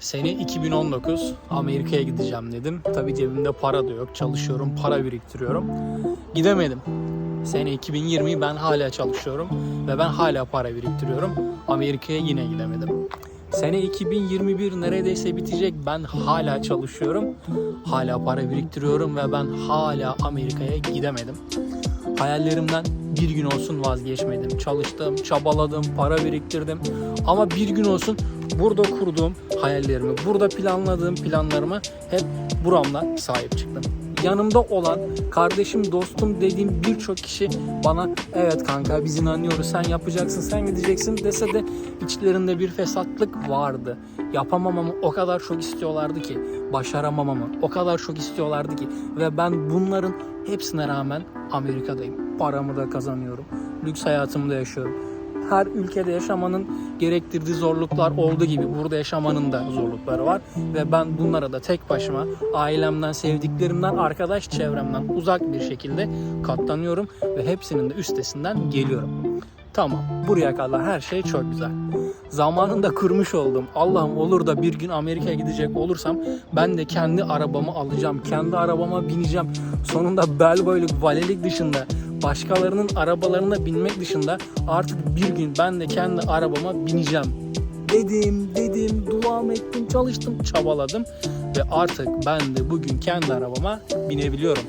Sene 2019 Amerika'ya gideceğim dedim. Tabi cebimde para da yok. Çalışıyorum, para biriktiriyorum. Gidemedim. Sene 2020 ben hala çalışıyorum ve ben hala para biriktiriyorum. Amerika'ya yine gidemedim. Sene 2021 neredeyse bitecek. Ben hala çalışıyorum. Hala para biriktiriyorum ve ben hala Amerika'ya gidemedim. Hayallerimden bir gün olsun vazgeçmedim. Çalıştım, çabaladım, para biriktirdim. Ama bir gün olsun burada kurduğum hayallerimi, burada planladığım planlarımı hep buramla sahip çıktım. Yanımda olan kardeşim, dostum dediğim birçok kişi bana evet kanka biz inanıyoruz sen yapacaksın, sen gideceksin dese de içlerinde bir fesatlık vardı. Yapamamamı o kadar çok istiyorlardı ki, başaramamamı o kadar çok istiyorlardı ki ve ben bunların hepsine rağmen Amerika'dayım. Paramı da kazanıyorum. Lüks hayatımı da yaşıyorum. Her ülkede yaşamanın gerektirdiği zorluklar olduğu gibi burada yaşamanın da zorlukları var. Ve ben bunlara da tek başıma ailemden, sevdiklerimden, arkadaş çevremden uzak bir şekilde katlanıyorum. Ve hepsinin de üstesinden geliyorum. Tamam buraya kadar her şey çok güzel. Zamanında kurmuş oldum. Allah'ım olur da bir gün Amerika'ya gidecek olursam ben de kendi arabamı alacağım. Kendi arabama bineceğim. Sonunda bel boyluk, valelik dışında başkalarının arabalarına binmek dışında artık bir gün ben de kendi arabama bineceğim. Dedim, dedim, duam ettim, çalıştım, çabaladım ve artık ben de bugün kendi arabama binebiliyorum.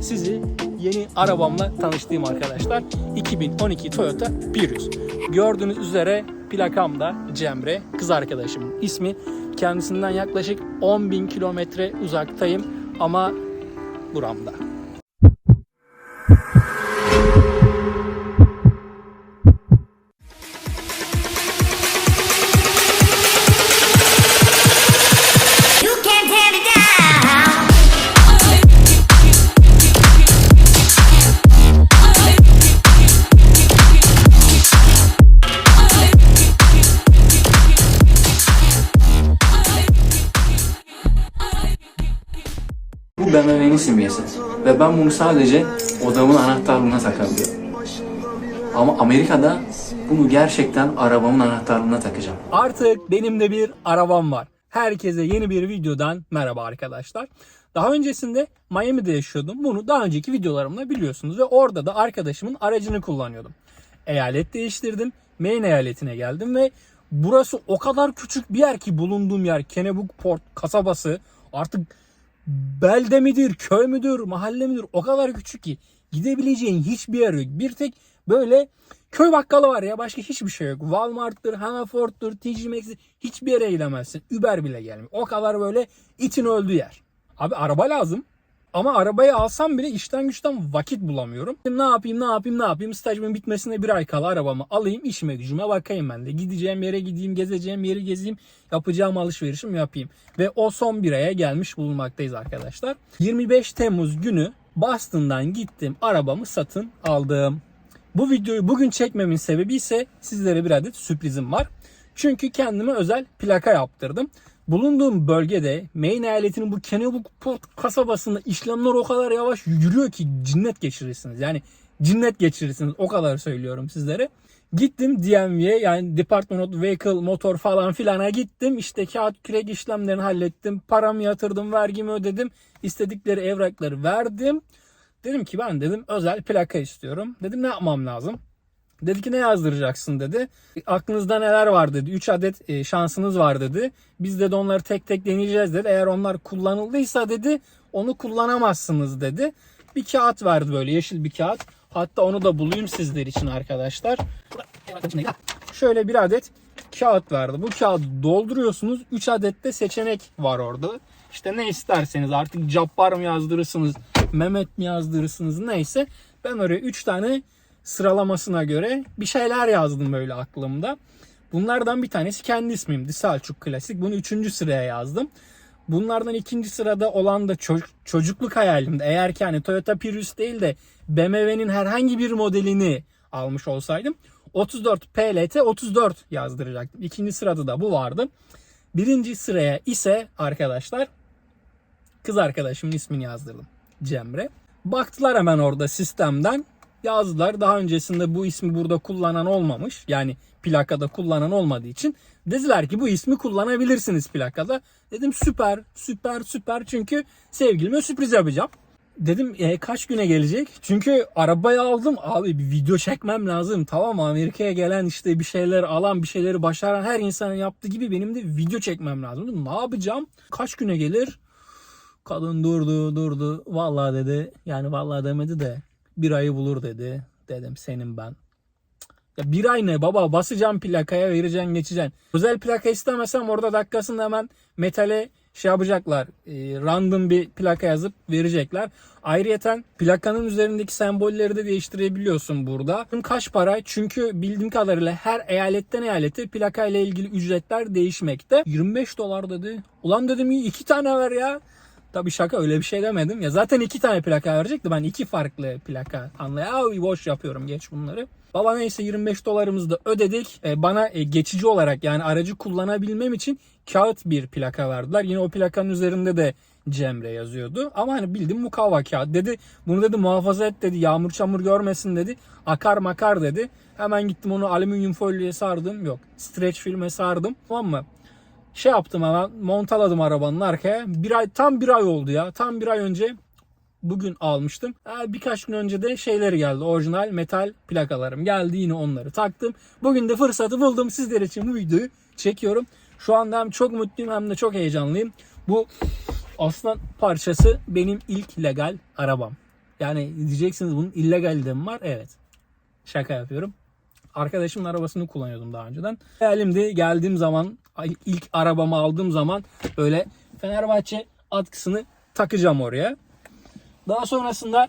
Sizi yeni arabamla tanıştığım arkadaşlar 2012 Toyota Prius. Gördüğünüz üzere plakam da Cemre, kız arkadaşımın ismi. Kendisinden yaklaşık 10.000 kilometre uzaktayım ama buramda. Bu BMW'nin simgesi. Ve ben bunu sadece odamın anahtarlığına takabiliyorum. Ama Amerika'da bunu gerçekten arabamın anahtarlığına takacağım. Artık benim de bir arabam var. Herkese yeni bir videodan merhaba arkadaşlar. Daha öncesinde Miami'de yaşıyordum. Bunu daha önceki videolarımda biliyorsunuz ve orada da arkadaşımın aracını kullanıyordum. Eyalet değiştirdim. Maine eyaletine geldim ve burası o kadar küçük bir yer ki bulunduğum yer Kennebunkport kasabası artık belde midir, köy müdür, mahalle midir o kadar küçük ki gidebileceğin hiçbir yer yok. Bir tek böyle köy bakkalı var ya başka hiçbir şey yok. Walmart'tır, Hannaford'tur, TJ Maxx'tir hiçbir yere gidemezsin. Uber bile gelmiyor. O kadar böyle itin öldüğü yer. Abi araba lazım. Ama arabayı alsam bile işten güçten vakit bulamıyorum. Ne yapayım ne yapayım ne yapayım stajımın bitmesine bir ay kala arabamı alayım işime gücüme bakayım ben de. Gideceğim yere gideyim gezeceğim yeri gezeyim yapacağım alışverişim yapayım. Ve o son bir aya gelmiş bulunmaktayız arkadaşlar. 25 Temmuz günü Boston'dan gittim arabamı satın aldım. Bu videoyu bugün çekmemin sebebi ise sizlere bir adet sürprizim var. Çünkü kendime özel plaka yaptırdım. Bulunduğum bölgede Maine eyaletinin bu Kennebunkport kasabasında işlemler o kadar yavaş yürüyor ki cinnet geçirirsiniz. Yani cinnet geçirirsiniz o kadar söylüyorum sizlere. Gittim DMV'ye yani Department of Vehicle Motor falan filana gittim. İşte kağıt kürek işlemlerini hallettim. Paramı yatırdım, vergimi ödedim. istedikleri evrakları verdim. Dedim ki ben dedim özel plaka istiyorum. Dedim ne yapmam lazım? Dedi ki ne yazdıracaksın dedi. Aklınızda neler var dedi. 3 adet e, şansınız var dedi. Biz de onları tek tek deneyeceğiz dedi. Eğer onlar kullanıldıysa dedi onu kullanamazsınız dedi. Bir kağıt verdi böyle yeşil bir kağıt. Hatta onu da bulayım sizler için arkadaşlar. Şöyle bir adet kağıt verdi. Bu kağıdı dolduruyorsunuz. 3 adet de seçenek var orada. İşte ne isterseniz artık Cabbar mı yazdırırsınız, Mehmet mi yazdırırsınız neyse. Ben oraya 3 tane sıralamasına göre bir şeyler yazdım böyle aklımda. Bunlardan bir tanesi kendi ismimdi Selçuk Klasik. Bunu 3. sıraya yazdım. Bunlardan ikinci sırada olan da ço- çocukluk hayalimdi. Eğer ki hani Toyota Prius değil de BMW'nin herhangi bir modelini almış olsaydım 34 PLT 34 yazdıracaktım. İkinci sırada da bu vardı. Birinci sıraya ise arkadaşlar kız arkadaşımın ismini yazdırdım. Cemre. Baktılar hemen orada sistemden. Yazdılar. Daha öncesinde bu ismi burada kullanan olmamış. Yani plakada kullanan olmadığı için dediler ki bu ismi kullanabilirsiniz plakada. Dedim süper süper süper çünkü sevgilime sürpriz yapacağım. Dedim e, kaç güne gelecek? Çünkü arabayı aldım. Abi bir video çekmem lazım. Tamam? Amerika'ya gelen işte bir şeyler alan bir şeyleri başaran her insanın yaptığı gibi benim de video çekmem lazım. Dedim, ne yapacağım? Kaç güne gelir? Kadın durdu durdu. Vallahi dedi. Yani vallahi demedi de bir ayı bulur dedi. Dedim senin ben. Ya bir ay ne baba basacağım plakaya vereceksin geçeceksin. Özel plaka istemesem orada dakikasında hemen metale şey yapacaklar. e, random bir plaka yazıp verecekler. Ayrıyeten plakanın üzerindeki sembolleri de değiştirebiliyorsun burada. Kaç para? Çünkü bildiğim kadarıyla her eyaletten eyalete plaka ile ilgili ücretler değişmekte. 25 dolar dedi. Ulan dedim iki tane ver ya. Tabii şaka öyle bir şey demedim. Ya zaten iki tane plaka verecekti. Ben iki farklı plaka anlaya Ay, boş yapıyorum geç bunları. Baba neyse 25 dolarımızı da ödedik. E, bana e, geçici olarak yani aracı kullanabilmem için kağıt bir plaka verdiler. Yine o plakanın üzerinde de Cemre yazıyordu. Ama hani bildim mukavva kağıt. Dedi bunu dedi muhafaza et dedi. Yağmur çamur görmesin dedi. Akar makar dedi. Hemen gittim onu alüminyum folyoya sardım. Yok streç filme sardım. Tamam mı? Şey yaptım hemen montaladım arabanın arkaya. Bir ay tam bir ay oldu ya. Tam bir ay önce bugün almıştım. Ha, birkaç gün önce de şeyleri geldi. Orijinal metal plakalarım geldi. Yine onları taktım. Bugün de fırsatı buldum. Sizler için bu videoyu çekiyorum. Şu anda hem çok mutluyum hem de çok heyecanlıyım. Bu aslan parçası benim ilk legal arabam. Yani diyeceksiniz bunun illegal de mi var? Evet. Şaka yapıyorum. Arkadaşımın arabasını kullanıyordum daha önceden. Hayalimdi geldiğim zaman ilk arabamı aldığım zaman böyle Fenerbahçe atkısını takacağım oraya. Daha sonrasında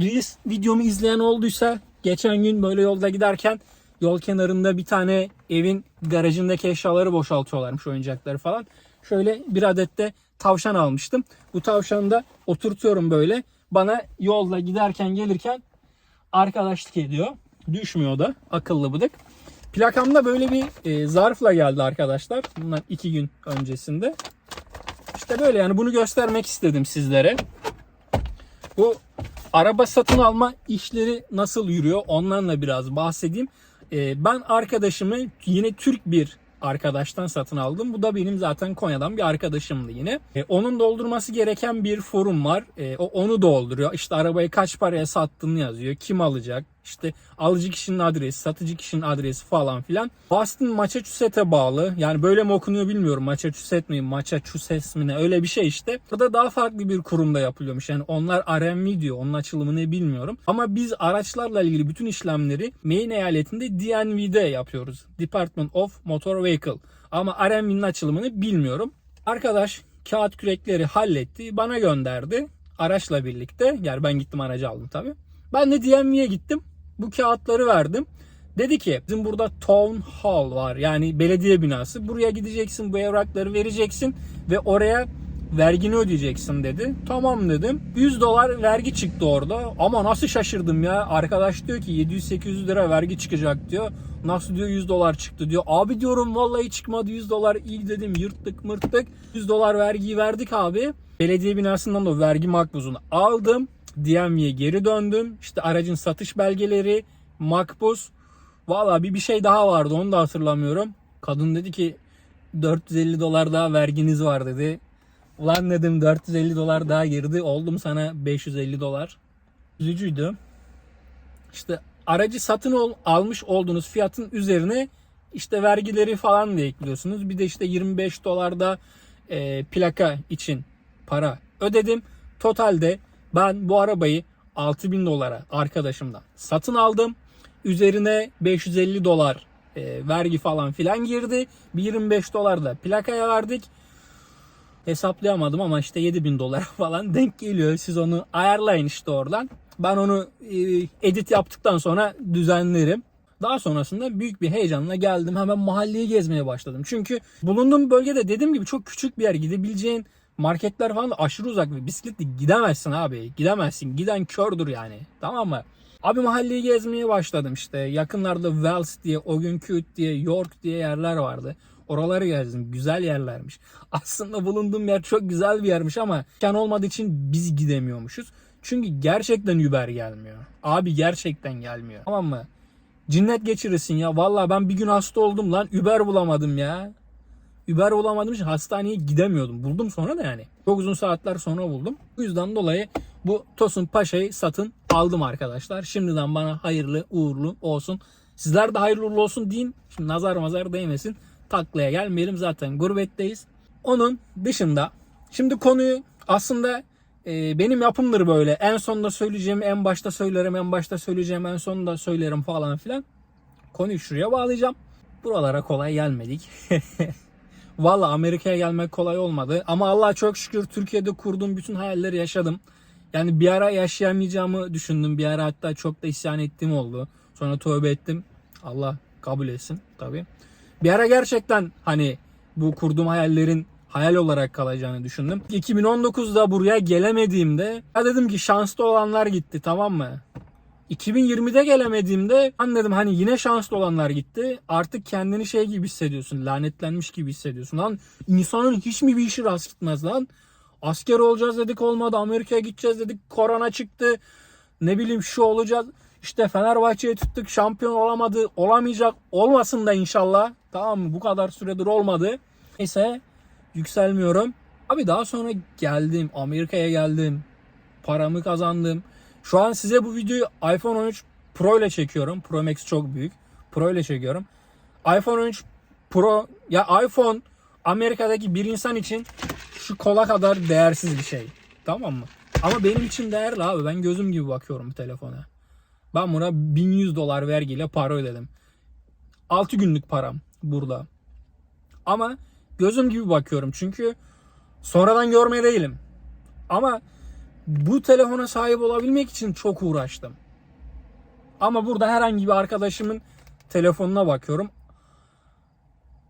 Reels videomu izleyen olduysa geçen gün böyle yolda giderken yol kenarında bir tane evin garajındaki eşyaları boşaltıyorlarmış oyuncakları falan. Şöyle bir adet de tavşan almıştım. Bu tavşanı da oturtuyorum böyle. Bana yolda giderken gelirken arkadaşlık ediyor. Düşmüyor da akıllı bıdık. Plakamda böyle bir e, zarfla geldi arkadaşlar. Bundan iki gün öncesinde. İşte böyle yani bunu göstermek istedim sizlere. Bu araba satın alma işleri nasıl yürüyor ondan da biraz bahsedeyim. E, ben arkadaşımı yine Türk bir arkadaştan satın aldım. Bu da benim zaten Konya'dan bir arkadaşımdı yine. E, onun doldurması gereken bir forum var. E, o onu dolduruyor. İşte arabayı kaç paraya sattığını yazıyor. Kim alacak? İşte alıcı kişinin adresi, satıcı kişinin adresi falan filan. Boston Massachusetts'e bağlı. Yani böyle mi okunuyor bilmiyorum. Massachusetts mi, Massachusetts mi ne öyle bir şey işte. Burada daha farklı bir kurumda yapılıyormuş. Yani onlar RMV diyor. Onun açılımı ne bilmiyorum. Ama biz araçlarla ilgili bütün işlemleri Maine eyaletinde DNV'de yapıyoruz. Department of Motor Vehicle. Ama RMV'nin açılımını bilmiyorum. Arkadaş kağıt kürekleri halletti. Bana gönderdi. Araçla birlikte. Yani ben gittim aracı aldım tabii. Ben de DMV'ye gittim. Bu kağıtları verdim. Dedi ki bizim burada town hall var yani belediye binası. Buraya gideceksin bu evrakları vereceksin ve oraya vergini ödeyeceksin dedi. Tamam dedim. 100 dolar vergi çıktı orada. Ama nasıl şaşırdım ya. Arkadaş diyor ki 700-800 lira vergi çıkacak diyor. Nasıl diyor 100 dolar çıktı diyor. Abi diyorum vallahi çıkmadı 100 dolar. İyi dedim yırttık mırttık. 100 dolar vergiyi verdik abi. Belediye binasından da vergi makbuzunu aldım. DMV'ye geri döndüm. İşte aracın satış belgeleri, makbuz. Valla bir bir şey daha vardı onu da hatırlamıyorum. Kadın dedi ki 450 dolar daha verginiz var dedi. Ulan dedim 450 dolar daha girdi. Oldum sana 550 dolar. Üzücüydü. İşte aracı satın ol, almış olduğunuz fiyatın üzerine işte vergileri falan da ekliyorsunuz. Bir de işte 25 dolarda e, plaka için para ödedim. Totalde ben bu arabayı 6000 dolara arkadaşımdan satın aldım. Üzerine 550 dolar e, vergi falan filan girdi. Bir 25 dolar da plakaya verdik. Hesaplayamadım ama işte 7000 dolar falan denk geliyor. Siz onu ayarlayın işte oradan. Ben onu e, edit yaptıktan sonra düzenlerim. Daha sonrasında büyük bir heyecanla geldim. Hemen mahalleyi gezmeye başladım. Çünkü bulunduğum bölgede dediğim gibi çok küçük bir yer. Gidebileceğin marketler falan aşırı uzak. Bisikletle gidemezsin abi. Gidemezsin. Giden kördür yani. Tamam mı? Abi mahalleyi gezmeye başladım işte. Yakınlarda Wells diye, Ogunküt diye, York diye yerler vardı. Oraları gezdim. Güzel yerlermiş. Aslında bulunduğum yer çok güzel bir yermiş ama imkan olmadığı için biz gidemiyormuşuz. Çünkü gerçekten Uber gelmiyor. Abi gerçekten gelmiyor. Tamam mı? Cinnet geçirirsin ya. Vallahi ben bir gün hasta oldum lan. Uber bulamadım ya. Uber bulamadığım için hastaneye gidemiyordum. Buldum sonra da yani. Çok uzun saatler sonra buldum. Bu yüzden dolayı bu Tosun Paşa'yı satın aldım arkadaşlar. Şimdiden bana hayırlı uğurlu olsun. Sizler de hayırlı uğurlu olsun deyin. Şimdi nazar mazar değmesin. Taklaya gelmeyelim zaten gurbetteyiz. Onun dışında şimdi konuyu aslında e, benim yapımdır böyle. En sonda söyleyeceğim en başta söylerim en başta söyleyeceğim en sonda söylerim falan filan. Konuyu şuraya bağlayacağım. Buralara kolay gelmedik. Valla Amerika'ya gelmek kolay olmadı. Ama Allah'a çok şükür Türkiye'de kurduğum bütün hayalleri yaşadım. Yani bir ara yaşayamayacağımı düşündüm. Bir ara hatta çok da isyan ettiğim oldu. Sonra tövbe ettim. Allah kabul etsin tabii. Bir ara gerçekten hani bu kurduğum hayallerin hayal olarak kalacağını düşündüm. 2019'da buraya gelemediğimde ya dedim ki şanslı olanlar gitti tamam mı? 2020'de gelemediğimde anladım hani yine şanslı olanlar gitti. Artık kendini şey gibi hissediyorsun. Lanetlenmiş gibi hissediyorsun. Lan insanın hiç mi bir işi rast gitmez lan? Asker olacağız dedik olmadı. Amerika'ya gideceğiz dedik. Korona çıktı. Ne bileyim şu olacağız. İşte Fenerbahçe'yi tuttuk. Şampiyon olamadı. Olamayacak. Olmasın da inşallah. Tamam mı? Bu kadar süredir olmadı. Neyse yükselmiyorum. Abi daha sonra geldim. Amerika'ya geldim. Paramı kazandım. Şu an size bu videoyu iPhone 13 Pro ile çekiyorum. Pro Max çok büyük. Pro ile çekiyorum. iPhone 13 Pro ya iPhone Amerika'daki bir insan için şu kola kadar değersiz bir şey. Tamam mı? Ama benim için değerli abi. Ben gözüm gibi bakıyorum bu telefona. Ben buna 1100 dolar vergiyle para ödedim. 6 günlük param burada. Ama gözüm gibi bakıyorum. Çünkü sonradan görmeye değilim. Ama bu telefona sahip olabilmek için çok uğraştım. Ama burada herhangi bir arkadaşımın telefonuna bakıyorum.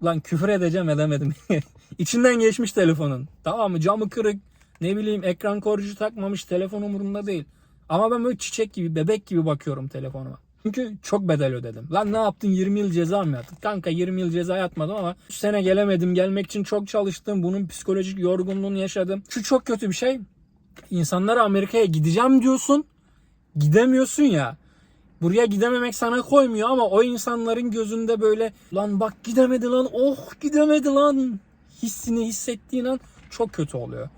Lan küfür edeceğim edemedim. İçinden geçmiş telefonun. Tamam mı? Camı kırık. Ne bileyim ekran koruyucu takmamış. Telefon umurumda değil. Ama ben böyle çiçek gibi, bebek gibi bakıyorum telefonuma. Çünkü çok bedel ödedim. Lan ne yaptın 20 yıl ceza mı yattın? Kanka 20 yıl ceza yatmadım ama 3 sene gelemedim. Gelmek için çok çalıştım. Bunun psikolojik yorgunluğunu yaşadım. Şu çok kötü bir şey. İnsanlara Amerika'ya gideceğim diyorsun. Gidemiyorsun ya. Buraya gidememek sana koymuyor ama o insanların gözünde böyle lan bak gidemedi lan oh gidemedi lan hissini hissettiğin an çok kötü oluyor.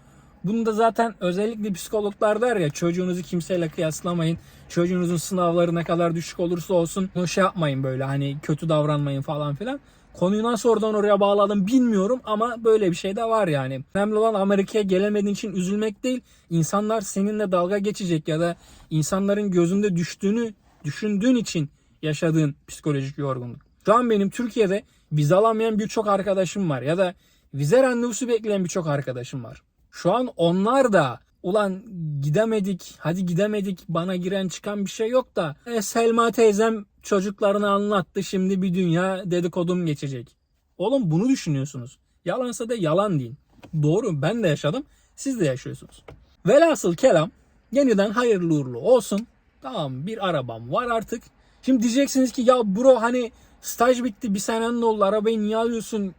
Bunu da zaten özellikle psikologlar der ya çocuğunuzu kimseyle kıyaslamayın. Çocuğunuzun sınavları ne kadar düşük olursa olsun bunu şey yapmayın böyle hani kötü davranmayın falan filan. Konuyu nasıl oradan oraya bağladım bilmiyorum ama böyle bir şey de var yani. Önemli olan Amerika'ya gelemediğin için üzülmek değil. İnsanlar seninle dalga geçecek ya da insanların gözünde düştüğünü düşündüğün için yaşadığın psikolojik yorgunluk. Şu an benim Türkiye'de vize alamayan birçok arkadaşım var ya da vize randevusu bekleyen birçok arkadaşım var. Şu an onlar da ulan gidemedik hadi gidemedik bana giren çıkan bir şey yok da e, Selma teyzem çocuklarını anlattı şimdi bir dünya dedikodum geçecek. Oğlum bunu düşünüyorsunuz. Yalansa da yalan deyin. Doğru ben de yaşadım siz de yaşıyorsunuz. Velhasıl kelam yeniden hayırlı uğurlu olsun. Tamam bir arabam var artık. Şimdi diyeceksiniz ki ya bro hani staj bitti bir senen oldu arabayı niye alıyorsun?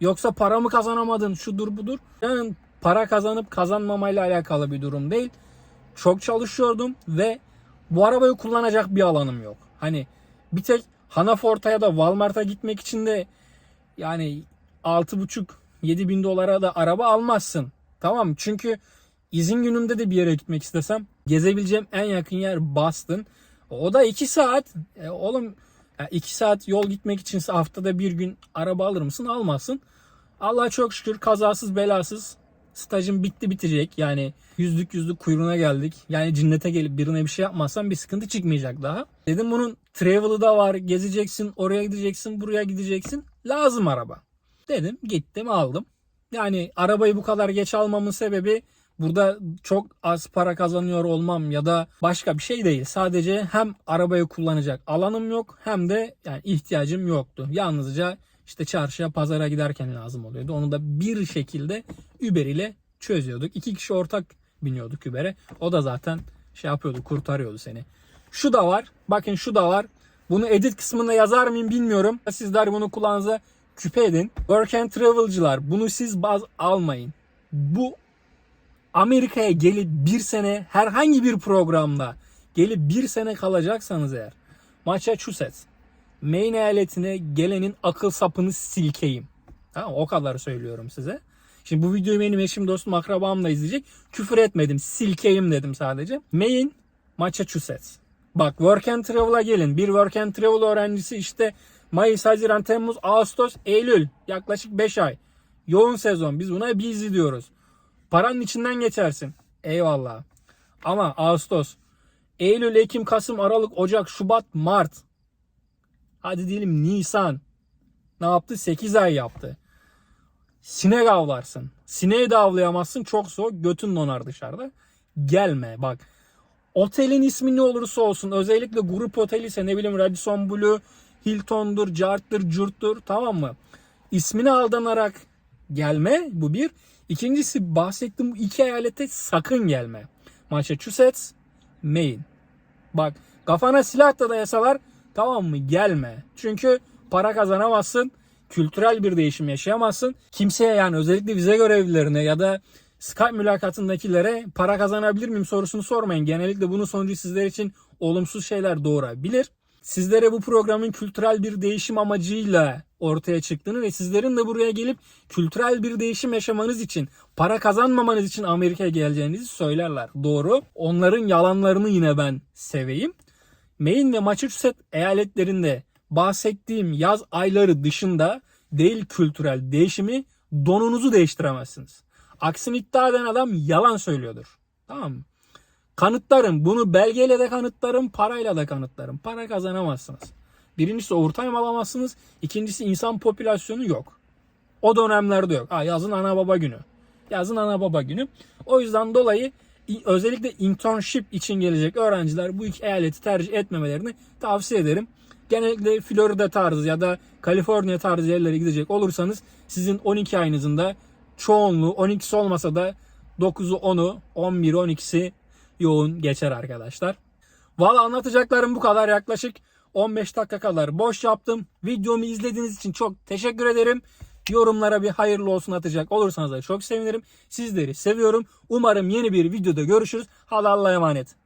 Yoksa para mı kazanamadın şudur budur. Yani para kazanıp kazanmamayla alakalı bir durum değil. Çok çalışıyordum ve bu arabayı kullanacak bir alanım yok. Hani bir tek Hanafort'a ya da Walmart'a gitmek için de yani 6,5-7 bin dolara da araba almazsın. Tamam? Çünkü izin günümde de bir yere gitmek istesem gezebileceğim en yakın yer Boston. O da 2 saat. E, oğlum 2 saat yol gitmek için haftada bir gün araba alır mısın? Almazsın. Allah çok şükür kazasız belasız stajım bitti bitecek. Yani yüzlük yüzlük kuyruğuna geldik. Yani cinnete gelip birine bir şey yapmazsan bir sıkıntı çıkmayacak daha. Dedim bunun travel'ı da var. Gezeceksin, oraya gideceksin, buraya gideceksin. Lazım araba. Dedim gittim aldım. Yani arabayı bu kadar geç almamın sebebi burada çok az para kazanıyor olmam ya da başka bir şey değil. Sadece hem arabayı kullanacak alanım yok hem de yani ihtiyacım yoktu. Yalnızca işte çarşıya pazara giderken lazım oluyordu. Onu da bir şekilde Uber ile çözüyorduk. İki kişi ortak biniyorduk Uber'e. O da zaten şey yapıyordu kurtarıyordu seni. Şu da var. Bakın şu da var. Bunu edit kısmında yazar mıyım bilmiyorum. Sizler bunu kulağınıza küpe edin. Work and travel'cılar bunu siz baz almayın. Bu Amerika'ya gelip bir sene herhangi bir programda gelip bir sene kalacaksanız eğer Massachusetts Maine eyaletine gelenin akıl sapını silkeyim. Tamam o kadar söylüyorum size. Şimdi bu videoyu benim eşim, dostum, akrabam da izleyecek. Küfür etmedim. Silkeyim dedim sadece. Maine, Massachusetts. Bak work and travel'a gelin. Bir work and travel öğrencisi işte Mayıs, Haziran, Temmuz, Ağustos, Eylül. Yaklaşık 5 ay. Yoğun sezon. Biz buna busy diyoruz. Paranın içinden geçersin. Eyvallah. Ama Ağustos, Eylül, Ekim, Kasım, Aralık, Ocak, Şubat, Mart. Hadi diyelim Nisan. Ne yaptı? 8 ay yaptı. Sinek avlarsın. Sineği de avlayamazsın. Çok soğuk. Götün donar dışarıda. Gelme bak. Otelin ismi ne olursa olsun. Özellikle grup oteli ise ne bileyim Radisson Blue, Hilton'dur, Cart'tır, Curt'tur tamam mı? İsmine aldanarak gelme bu bir. İkincisi bahsettiğim bu iki eyalete sakın gelme. Massachusetts, Maine. Bak kafana silah da dayasalar tamam mı gelme. Çünkü para kazanamazsın. Kültürel bir değişim yaşayamazsın. Kimseye yani özellikle vize görevlilerine ya da Skype mülakatındakilere para kazanabilir miyim sorusunu sormayın. Genellikle bunun sonucu sizler için olumsuz şeyler doğurabilir. Sizlere bu programın kültürel bir değişim amacıyla ortaya çıktığını ve sizlerin de buraya gelip kültürel bir değişim yaşamanız için, para kazanmamanız için Amerika'ya geleceğinizi söylerler. Doğru. Onların yalanlarını yine ben seveyim. Maine ve Massachusetts eyaletlerinde bahsettiğim yaz ayları dışında değil kültürel değişimi donunuzu değiştiremezsiniz. Aksini iddia eden adam yalan söylüyordur. Tamam mı? Kanıtlarım. Bunu belgeyle de kanıtlarım, parayla da kanıtlarım. Para kazanamazsınız. Birincisi overtime alamazsınız. İkincisi insan popülasyonu yok. O dönemlerde yok. Ha, yazın ana baba günü. Yazın ana baba günü. O yüzden dolayı özellikle internship için gelecek öğrenciler bu iki eyaleti tercih etmemelerini tavsiye ederim. Genellikle Florida tarzı ya da Kaliforniya tarzı yerlere gidecek olursanız sizin 12 ayınızın da çoğunluğu 12'si olmasa da 9'u 10'u 11 12'si yoğun geçer arkadaşlar. Valla anlatacaklarım bu kadar yaklaşık 15 dakika kadar boş yaptım. Videomu izlediğiniz için çok teşekkür ederim. Yorumlara bir hayırlı olsun atacak olursanız da çok sevinirim. Sizleri seviyorum. Umarım yeni bir videoda görüşürüz. Hadi Allah'a emanet.